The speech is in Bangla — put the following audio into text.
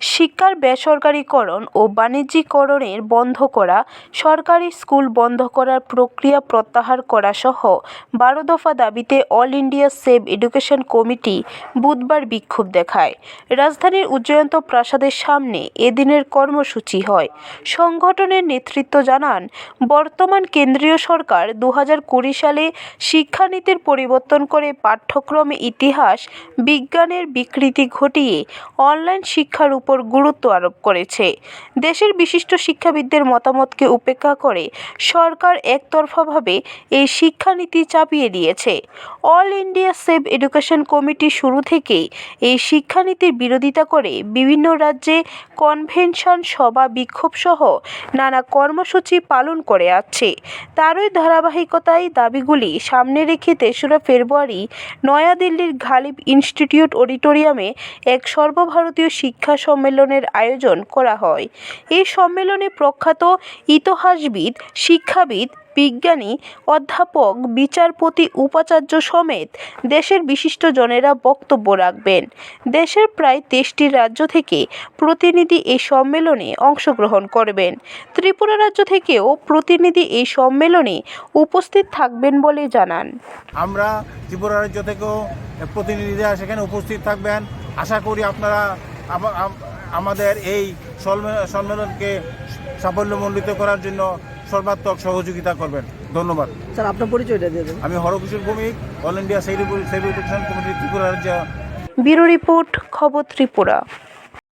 শিক্ষার বেসরকারীকরণ ও বাণিজ্যিকরণের বন্ধ করা, সরকারি স্কুল বন্ধ করার প্রক্রিয়া প্রত্যাহার করা সহ বারো দফা দাবিতে all India save education committee বুধবার বিক্ষোভ দেখায়। রাজধানীর উজ্জয়ন্ত প্রাসাদের সামনে এদিনের কর্মসূচি হয়। সংগঠনের নেতৃত্ব জানান, বর্তমান কেন্দ্রীয় সরকার দু সালে শিক্ষানীতির পরিবর্তন করে পাঠ্যক্রমে ইতিহাস, বিজ্ঞানের বিকৃতি ঘটিয়ে অনলাইন শিক্ষার উপর গুরুত্ব আরোপ করেছে। দেশের বিশিষ্ট শিক্ষাবিদদের মতামতকে উপেক্ষা করে সরকার একতরফাভাবে এই শিক্ষানীতি চাপিয়ে দিয়েছে। All India save education committee শুরু থেকেই এই শিক্ষানীতির বিরোধিতা করে বিভিন্ন রাজ্যে কনভেনশন সভা বিক্ষোভ সহ নানা কর্মসূচি পালন করে আসছে। তারই ধারাবাহিকতায় দাবিগুলি সামনে রেখে তেসরা ফেব্রুয়ারি নয়াদিল্লির ঘালিব ইনস্টিটিউট অডিটোরিয়ামে এক সর্বভারতীয় শিক্ষা সম্মেলনের আয়োজন করা হয়। এই সম্মেলনে প্রখ্যাত ইতিহাসবিদ, শিক্ষাবিদ, বিজ্ঞানী, অধ্যাপক, বিচারপতি, উপাচার্য সমেত দেশের বিশিষ্টজনেরা বক্তব্য রাখবেন। দেশের প্রায় তেইশটি রাজ্য থেকে প্রতিনিধি এই সম্মেলনে অংশগ্রহণ করবেন। ত্রিপুরা রাজ্য থেকেও প্রতিনিধি এই সম্মেলনে উপস্থিত থাকবেন বলে জানান। আমরা ত্রিপুরা রাজ্য থেকেও প্রতিনিধিরা সেখানে উপস্থিত থাকবেন। আশা করি আপনারা আমাদের এই সম্মেলনকে সাফল্যমণ্ডিত করার জন্য সর্বাত্মক সহযোগিতা করবেন। ধন্যবাদ। স্যার আপনার পরিচয়টা দিয়ে দেবেন। আমি Harkishore Bhowmik all India celebration committee Tripura রাজ্য। ব্যুরো রিপোর্ট খবর ত্রিপুরা।